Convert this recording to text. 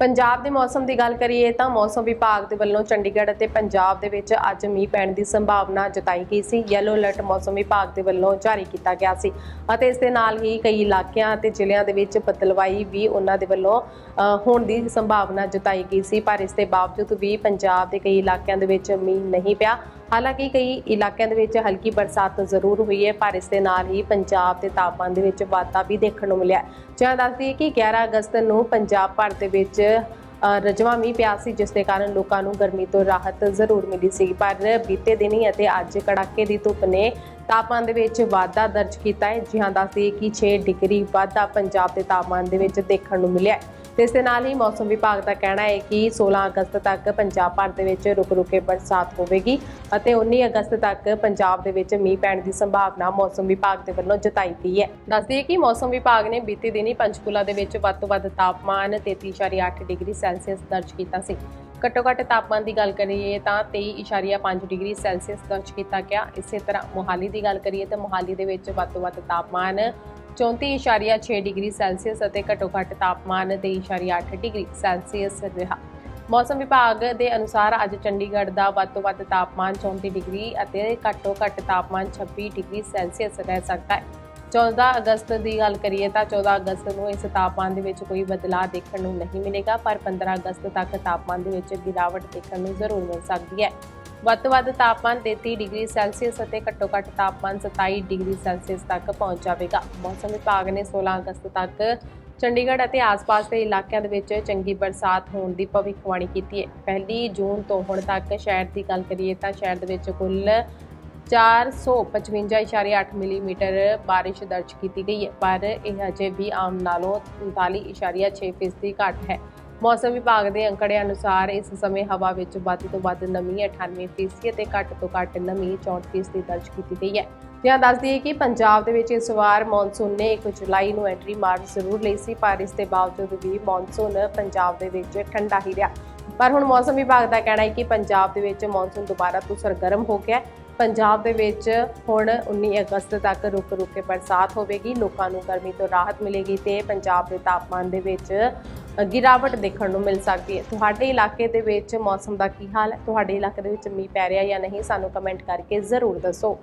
ਪੰਜਾਬ ਦੇ ਮੌਸਮ ਦੀ ਗੱਲ ਕਰੀਏ ਤਾਂ ਮੌਸਮ ਵਿਭਾਗ ਦੇ ਵੱਲੋਂ ਚੰਡੀਗੜ੍ਹ ਅਤੇ ਪੰਜਾਬ ਦੇ ਵਿੱਚ ਅੱਜ ਮੀਂਹ ਪੈਣ ਦੀ ਸੰਭਾਵਨਾ ਜਤਾਈ ਗਈ ਸੀ। ਯੈਲੋ ਅਲਰਟ ਮੌਸਮ ਵਿਭਾਗ ਦੇ ਵੱਲੋਂ ਜਾਰੀ ਕੀਤਾ ਗਿਆ ਸੀ ਅਤੇ ਇਸ ਦੇ ਨਾਲ ਹੀ ਕਈ ਇਲਾਕਿਆਂ ਅਤੇ ਜ਼ਿਲ੍ਹਿਆਂ ਦੇ ਵਿੱਚ ਬਦਲਵਾਈ ਵੀ ਉਹਨਾਂ ਦੇ ਵੱਲੋਂ ਹੋਣ ਦੀ ਸੰਭਾਵਨਾ ਜਤਾਈ ਗਈ ਸੀ। ਪਰ ਇਸ ਦੇ ਬਾਵਜੂਦ ਵੀ ਪੰਜਾਬ ਦੇ ਕਈ ਇਲਾਕਿਆਂ ਦੇ ਵਿੱਚ ਮੀਂਹ ਨਹੀਂ ਪਿਆ। ਹਾਲਾਂਕਿ ਕਈ ਇਲਾਕਿਆਂ ਦੇ ਵਿੱਚ ਹਲਕੀ ਬਰਸਾਤ ਜ਼ਰੂਰ ਹੋਈ ਹੈ, ਪਰ ਇਸ ਦੇ ਨਾਲ ਹੀ ਪੰਜਾਬ ਦੇ ਤਾਪਮਾਨ ਦੇ ਵਿੱਚ ਵਾਧਾ ਵੀ ਦੇਖਣ ਨੂੰ ਮਿਲਿਆ ਜਾਂ ਦੱਸਦੀ ਹੈ ਕਿ 11 ਅਗਸਤ ਨੂੰ ਪੰਜਾਬ ਭਰ ਦੇ ਵਿੱਚ ਰਜਵਾ ਮੀਂਹ ਪਿਆ ਸੀ, ਜਿਸ ਦੇ ਕਾਰਨ ਲੋਕਾਂ ਨੂੰ ਗਰਮੀ ਤੋਂ ਰਾਹਤ ਜ਼ਰੂਰ ਮਿਲੀ ਸੀ। ਪਰ ਬੀਤੇ ਦਿਨੀ ਅਤੇ ਅੱਜ ਕੜਾਕੇ ਦੀ ਧੁੱਪ ਨੇ ਤਾਪਮਾਨ ਦੇ ਵਿੱਚ ਵਾਧਾ ਦਰਜ ਕੀਤਾ ਹੈ। ਜੀ ਹਾਂ ਦੱਸਦੀ ਕਿ 6 ਡਿਗਰੀ ਵਾਧਾ ਪੰਜਾਬ ਦੇ ਤਾਪਮਾਨ ਦੇ ਵਿੱਚ ਦੇਖਣ ਨੂੰ ਮਿਲਿਆ ਹੈ। ਤੇ ਇਸ ਦੇ ਨਾਲ ਹੀ ਮੌਸਮ ਵਿਭਾਗ ਦਾ ਕਹਿਣਾ ਹੈ ਕਿ 16 ਅਗਸਤ ਤੱਕ ਪੰਜਾਬ ਭਰ ਦੇ ਵਿੱਚ ਰੁਕ ਰੁਕ ਕੇ ਬਰਸਾਤ ਹੋਵੇਗੀ ਅਤੇ 19 ਅਗਸਤ ਤੱਕ ਪੰਜਾਬ ਦੇ ਵਿੱਚ ਮੀਂਹ ਪੈਣ ਦੀ ਸੰਭਾਵਨਾ ਮੌਸਮ ਵਿਭਾਗ ਦੇ ਵੱਲੋਂ ਜਤਾਈ ਗਈ ਹੈ। ਦੱਸਦੀ ਹੈ ਕਿ ਮੌਸਮ ਵਿਭਾਗ ਨੇ ਬੀਤੇ ਦਿਨੀ ਪੰਚਕੂਲਾ ਦੇ ਵਿੱਚ ਵੱਧ ਤੋਂ ਵੱਧ ਤਾਪਮਾਨ 33.8 ਡਿਗਰੀ ਸੈਲਸੀਅਸ ਦਰਜ ਕੀਤਾ ਸੀ। ਘੱਟੋ ਘੱਟ ਤਾਪਮਾਨ ਦੀ ਗੱਲ ਕਰੀਏ ਤਾਂ 23.5 ਡਿਗਰੀ ਸੈਲਸੀਅਸ ਦਰਜ ਕੀਤਾ ਗਿਆ। ਇਸੇ ਤਰ੍ਹਾਂ ਮੋਹਾਲੀ ਦੀ ਗੱਲ ਕਰੀਏ ਤਾਂ ਮੋਹਾਲੀ ਦੇ ਵਿੱਚ ਵੱਧ ਤੋਂ ਵੱਧ ਤਾਪਮਾਨ 34.6 ਡਿਗਰੀ ਸੈਲਸੀਅਸ ਅਤੇ ਘੱਟੋ ਘੱਟ ਤਾਪਮਾਨ 23.8 ਡਿਗਰੀ ਸੈਲਸੀਅਸ ਰਿਹਾ। ਮੌਸਮ ਵਿਭਾਗ ਦੇ ਅਨੁਸਾਰ ਅੱਜ ਚੰਡੀਗੜ੍ਹ ਦਾ ਵੱਧ ਤੋਂ ਵੱਧ ਤਾਪਮਾਨ 34 ਡਿਗਰੀ ਅਤੇ ਘੱਟੋ ਘੱਟ ਤਾਪਮਾਨ 26 ਡਿਗਰੀ ਸੈਲਸੀਅਸ ਰਹਿ ਸਕਦਾ ਹੈ। 14 ਅਗਸਤ ਦੀ ਗੱਲ ਕਰੀਏ ਤਾਂ 14 ਅਗਸਤ ਨੂੰ ਇਸ ਤਾਪਮਾਨ ਦੇ ਵਿੱਚ ਕੋਈ ਬਦਲਾਅ ਦੇਖਣ ਨੂੰ ਨਹੀਂ ਮਿਲੇਗਾ, ਪਰ 15 ਅਗਸਤ ਤੱਕ ਤਾਪਮਾਨ ਦੇ ਵਿੱਚ ਗਿਰਾਵਟ ਦੇਖਣ ਨੂੰ ਜ਼ਰੂਰ ਮਿਲ ਸਕਦੀ ਹੈ। ਵੱਧ ਤੋਂ ਵੱਧ ਤਾਪਮਾਨ 33 ਡਿਗਰੀ ਸੈਲਸੀਅਸ ਅਤੇ ਘੱਟੋ ਘੱਟ ਤਾਪਮਾਨ 27 ਡਿਗਰੀ ਸੈਲਸੀਅਸ ਤੱਕ ਪਹੁੰਚ ਜਾਵੇਗਾ। ਮੌਸਮ ਵਿਭਾਗ ਨੇ 16 ਅਗਸਤ ਤੱਕ ਚੰਡੀਗੜ੍ਹ ਅਤੇ ਆਸ-ਪਾਸ ਦੇ ਇਲਾਕਿਆਂ ਦੇ ਵਿੱਚ ਚੰਗੀ ਬਰਸਾਤ ਹੋਣ ਦੀ ਭਵਿੱਖਬਾਣੀ ਕੀਤੀ ਹੈ। ਪਹਿਲੀ ਜੂਨ ਤੋਂ ਹੁਣ ਤੱਕ ਸ਼ਹਿਰ ਦੀ ਗੱਲ ਕਰੀਏ ਤਾਂ ਸ਼ਹਿਰ ਦੇ ਵਿੱਚ ਕੁੱਲ 455.8 ਮਿਲੀਮੀਟਰ ਬਾਰਿਸ਼ ਦਰਜ ਕੀਤੀ ਗਈ ਹੈ, ਪਰ ਇਹ ਅਜੇ ਵੀ ਆਮ ਨਾਲੋਂ 39.6 ਫੀਸਦੀ ਘੱਟ ਹੈ। ਮੌਸਮ ਵਿਭਾਗ ਦੇ ਅੰਕੜਿਆਂ ਅਨੁਸਾਰ ਇਸ ਸਮੇਂ ਹਵਾ ਵਿੱਚ ਵੱਧ ਤੋਂ ਵੱਧ ਨਮੀ 98 ਫੀਸਦੀ ਅਤੇ ਘੱਟ ਤੋਂ ਘੱਟ ਨਮੀ 64 ਫੀਸਦੀ ਦਰਜ ਕੀਤੀ ਗਈ ਹੈ। ਜਾਂ ਦੱਸਦੀ ਹੈ ਕਿ ਪੰਜਾਬ ਦੇ ਵਿੱਚ ਇਸ ਵਾਰ ਮੌਨਸੂਨ ਨੇ 1 ਜੁਲਾਈ ਨੂੰ ਐਂਟਰੀ ਮਾਰ ਜ਼ਰੂਰ ਲਈ ਸੀ, ਪਰ ਇਸ ਦੇ ਬਾਵਜੂਦ ਵੀ ਮੌਨਸੂਨ ਪੰਜਾਬ ਦੇ ਵਿੱਚ ਠੰਡਾ ਹੀ ਰਿਹਾ। ਪਰ ਹੁਣ ਮੌਸਮ ਵਿਭਾਗ ਦਾ ਕਹਿਣਾ ਹੈ ਕਿ ਪੰਜਾਬ ਦੇ ਵਿੱਚ ਮੌਨਸੂਨ ਦੁਬਾਰਾ ਤੋਂ ਸਰਗਰਮ ਹੋ ਗਿਆ ਪੰਜਾਬ ਦੇ ਵਿੱਚ ਹੁਣ 19 ਅਗਸਤ ਤੱਕ ਰੁਕ ਰੁਕ ਕੇ ਬਰਸਾਤ ਹੋਵੇਗੀ, ਲੋਕਾਂ ਨੂੰ ਗਰਮੀ ਤੋਂ ਰਾਹਤ ਮਿਲੇਗੀ ਤੇ ਪੰਜਾਬ ਦੇ ਤਾਪਮਾਨ ਦੇ ਵਿੱਚ ਗਿਰਾਵਟ ਦੇਖਣ ਨੂੰ ਮਿਲ ਸਕਦੀ ਹੈ। ਤੁਹਾਡੇ ਇਲਾਕੇ ਦੇ ਵਿੱਚ ਮੌਸਮ ਦਾ ਕੀ ਹਾਲ ਹੈ? ਤੁਹਾਡੇ ਇਲਾਕੇ ਦੇ ਵਿੱਚ ਮੀਂਹ ਪੈ ਰਿਹਾ ਜਾਂ ਨਹੀਂ? ਸਾਨੂੰ ਕਮੈਂਟ ਕਰਕੇ ਜ਼ਰੂਰ ਦੱਸੋ।